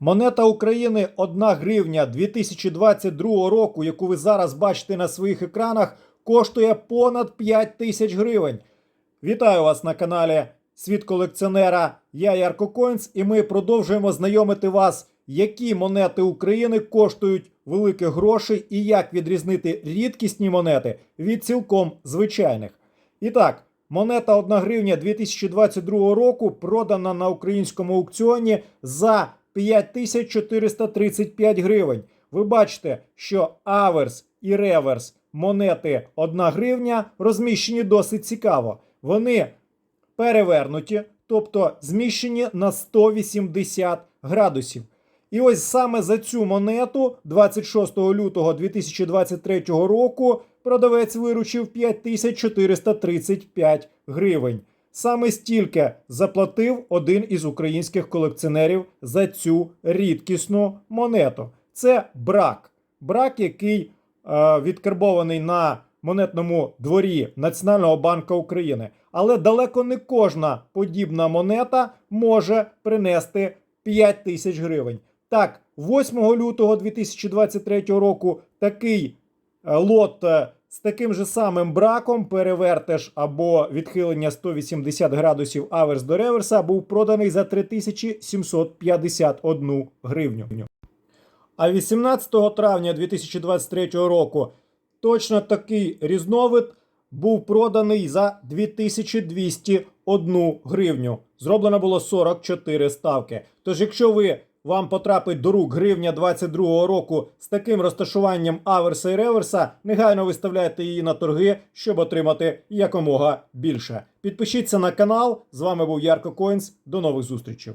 Монета України 1 гривня 2022 року, яку ви зараз бачите на своїх екранах, коштує понад 5 тисяч гривень. Вітаю вас на каналі Світ колекціонера. Я Ярко Коінс, і ми продовжуємо знайомити вас, які монети України коштують великих грошей і як відрізнити рідкісні монети від цілком звичайних. І так, монета 1 гривня 2022 року продана на українському аукціоні за 5435 гривень. Ви бачите, що аверс і реверс монети 1 гривня розміщені досить цікаво. Вони перевернуті, тобто зміщені на 180 градусів. І ось саме за цю монету 26 лютого 2023 року продавець виручив 5435 гривень. Саме стільки заплатив один із українських колекціонерів за цю рідкісну монету. Це брак. Брак, який е, відкарбований на монетному дворі Національного банку України. Але далеко не кожна подібна монета може принести 5 тисяч гривень. Так, 8 лютого 2023 року такий е, лот е, з таким же самим браком, перевертеш або відхилення 180 градусів аверс до реверса, був проданий за 3751 гривню. А 18 травня 2023 року точно такий різновид був проданий за 2201 гривню. Зроблено було 44 ставки. Тож, якщо ви вам потрапить до рук гривня 22 року з таким розташуванням аверса і реверса, негайно виставляйте її на торги, щоб отримати якомога більше. Підпишіться на канал. З вами був Ярко Коінс. До нових зустрічей.